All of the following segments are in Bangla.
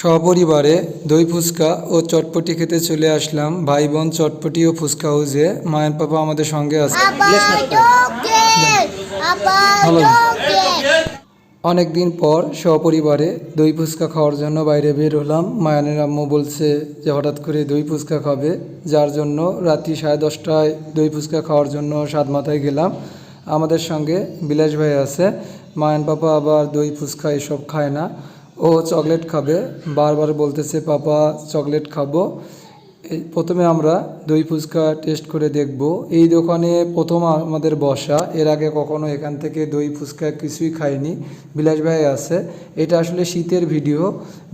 সপরিবারে দই ফুচকা ও চটপটি খেতে চলে আসলাম। ভাই বোন চটপটি ও ফুচকা হাউসে। মায়ের পাপা আমাদের সঙ্গে আছে। অনেক দিন পর সপরিবারে দই ফুচকা খাওয়ার জন্য বাইরে বের হলাম। মায়ানের আম্মু বলছে যে হঠাৎ করে দই ফুচকা খাবে। যার জন্য রাত্রি সাড়ে দশটায় দই ফুচকা খাওয়ার জন্য সাত মাথায় গেলাম। আমাদের সঙ্গে বিলাস ভাই আছে। মায়ান পাপা আবার দই ফুচকা এসব খায় না। ও চকলেট খাবে। বারবার বলতেছে পাপা চকলেট খাব। এই প্রথমে আমরা দই ফুচকা টেস্ট করে দেখব। এই দোকানে প্রথম আমাদের বসা। এর আগে কখনো এখান থেকে দই ফুচকা কিছুই খাইনি। বিলাস ভাই আছে। এটা আসলে শীতের ভিডিও।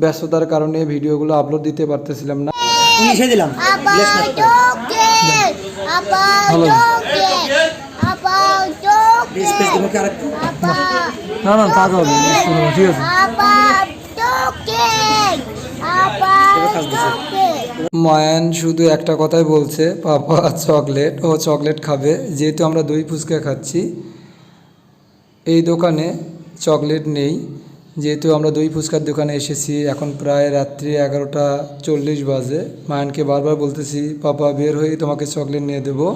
ব্যস্ততার কারণে ভিডিওগুলো আপলোড দিতে পারতেছিলাম না। দিলাম। না না তা ঠিক আছে। মায়ান শুধু একটা কথাই বলছে, পাপা, চকলেট, ও চকলেট খাবে। যেহেতু আমরা দই ফুচকা খাচ্ছি, এই দোকানে চকলেট নেই। যেহেতু আমরা দই ফুচকার দোকানে এসেছি, এখন প্রায় রাত্রি এগারোটা চল্লিশ বাজে। মায়ানকে বারবার বলতেছি, পাপা, বের হয়ে তোমাকে চকলেট নিয়ে দেবো।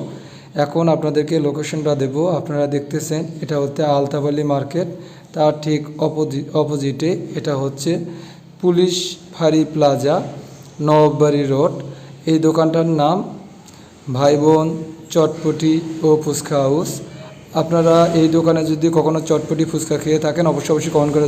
এখন আপনাদেরকে লোকেশনটা দেব। আপনারা দেখতেছেন, এটা হচ্ছে আলতাবালি মার্কেট। তার ঠিক অপোজি, অপোজিটে এটা হচ্ছে পুলিশ ফাঁড়ি প্লাজা। নববাড়ি রোড। এই দোকানটার নাম ভাই বোন চটপটি ও ফুচকা হাউস। আপনারা এই দোকানে যদি কখনো চটপটি ফুচকা খেয়ে থাকেন, অবশ্যই অবশ্যই কমেন্ট করে